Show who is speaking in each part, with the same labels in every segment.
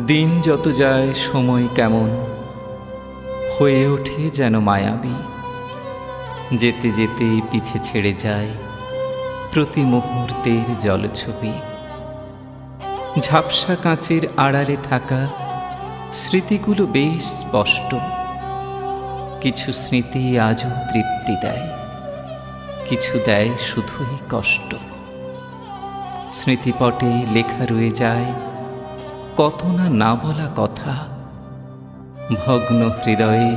Speaker 1: দিন যত যায়, সময় কেমন? হয়ে ওঠে যেন মায়াবী। যেতে যেতে পিছে ছেড়ে যায় প্রতি মুহূর্তের জলছবি। ঝাপসা কাঁচের আড়ালে থাকা স্মৃতিগুলো বেশ স্পষ্ট। কিছু স্মৃতি আজও তৃপ্তি দেয়, কিছু দেয় শুধুই কষ্ট। স্মৃতিপটে লেখা রয়ে যায় কত না না বলা কথা, ভগ্ন হৃদয়ে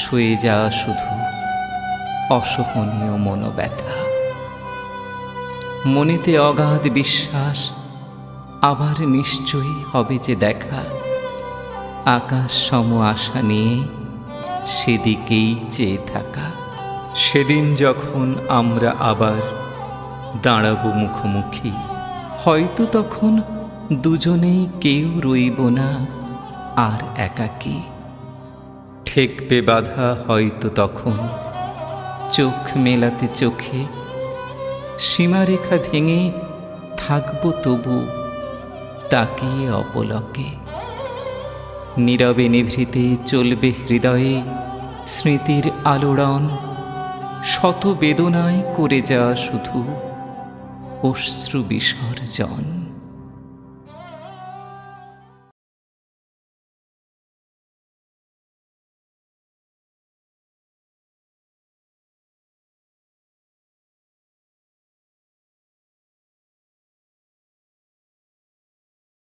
Speaker 1: শুয়ে যাওয়া শুধু অসহনীয় মনোব্যথা। মনেতে অগাধ বিশ্বাস, আবার নিশ্চয়ই হবে যে দেখা। আকাশ সম আশা নিয়ে সেদিকেই চেয়ে থাকা। সেদিন যখন আমরা আবার দাঁড়াবো মুখোমুখি, হয়তো তখন দুজনেই কেউ রইব না, আর একাকী। ঠেকবে বাধা হয়তো তখন, চোখ মেলাতে চোখে। সীমারেখা ভেঙে থাকব তবু তাকিয়ে অপলকে। নীরবে নিভৃতে চলবে হৃদয়ে স্মৃতির আলোড়ন, শত বেদনায় করে যাওয়া শুধু অশ্রু বিসর্জন